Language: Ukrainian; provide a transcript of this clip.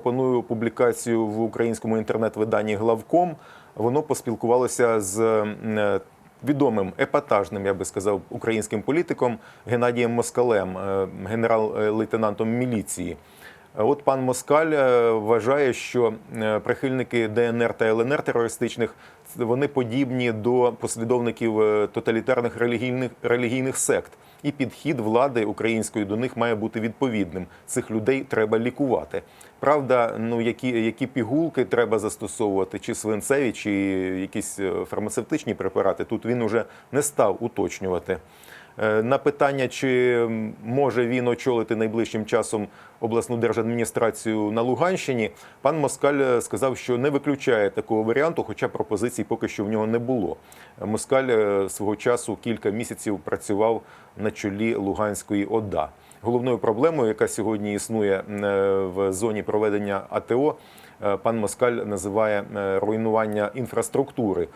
пропоную публікацію в українському інтернет-виданні Главком. Воно поспілкувалося з е, відомим епатажним, я би сказав, українським політиком Геннадієм Москалем, е, генерал-лейтенантом міліції. От пан Москаль е, вважає, що прихильники ДНР та ЛНР терористичних вони подібні до послідовників тоталітарних релігійних релігійних сект, і підхід влади української до них має бути відповідним. Цих людей треба лікувати. Правда, ну які, які пігулки треба застосовувати, чи свинцеві, чи якісь е, фармацевтичні препарати, тут він уже не став уточнювати. Е, На питання, чи може він очолити найближчим часом обласну держадміністрацію на Луганщині, пан Москаль е, сказав, що не виключає такого варіанту, хоча пропозицій поки що в нього не було. Е, Москаль свого часу кілька місяців працював на чолі Луганської ОДА. Головною проблемою, яка сьогодні існує в зоні проведення АТО, пан Москаль називає руйнування інфраструктури